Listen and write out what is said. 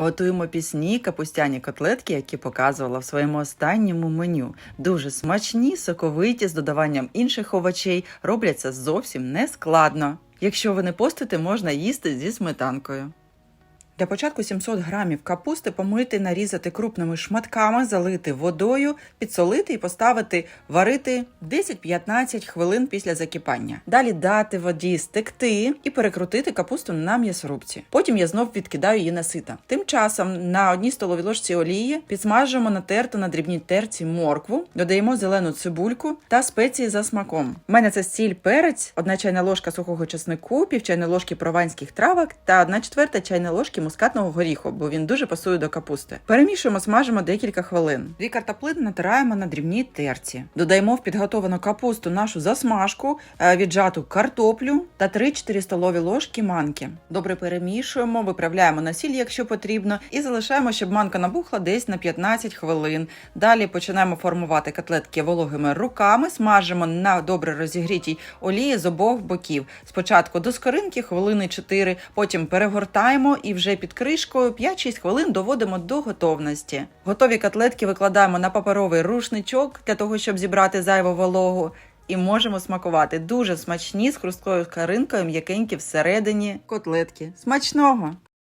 Готуємо пісні капустяні котлетки, які показувала в своєму останньому меню. Дуже смачні, соковиті з додаванням інших овочей. Робляться зовсім не складно. Якщо ви не постите, можна їсти зі сметанкою. Для початку 700 грамів капусти помити, нарізати крупними шматками, залити водою, підсолити і поставити варити 10-15 хвилин після закипання. Далі дати воді стекти і перекрутити капусту на м'ясорубці. Потім я знов відкидаю її на сито. Тим часом на одній столовій ложці олії підсмажимо натерту на дрібній терці моркву, додаємо зелену цибульку та спеції за смаком. У мене це сіль, перець, одна чайна ложка сухого чеснику, пів чайної ложки прованських травок та одна четверта чайної ложки мускатного горіху, бо він дуже пасує до капусти. Перемішуємо, смажимо декілька хвилин. Дві картоплини натираємо на дрібній терці. Додаємо в підготовану капусту нашу засмажку, е, віджату картоплю та 3-4 столові ложки манки. Добре перемішуємо, виправляємо на сіль, якщо потрібно, і залишаємо, щоб манка набухла десь на 15 хвилин. Далі починаємо формувати котлетки вологими руками, смажимо на добре розігрітій олії з обох боків. Спочатку до скоринки хвилини 4, потім перегортаємо і вже під кришкою 5-6 хвилин доводимо до готовності. Готові котлетки викладаємо на паперовий рушничок для того, щоб зібрати зайву вологу. І можемо смакувати дуже смачні з хрусткою каринкою м'якенькі всередині котлетки. Смачного!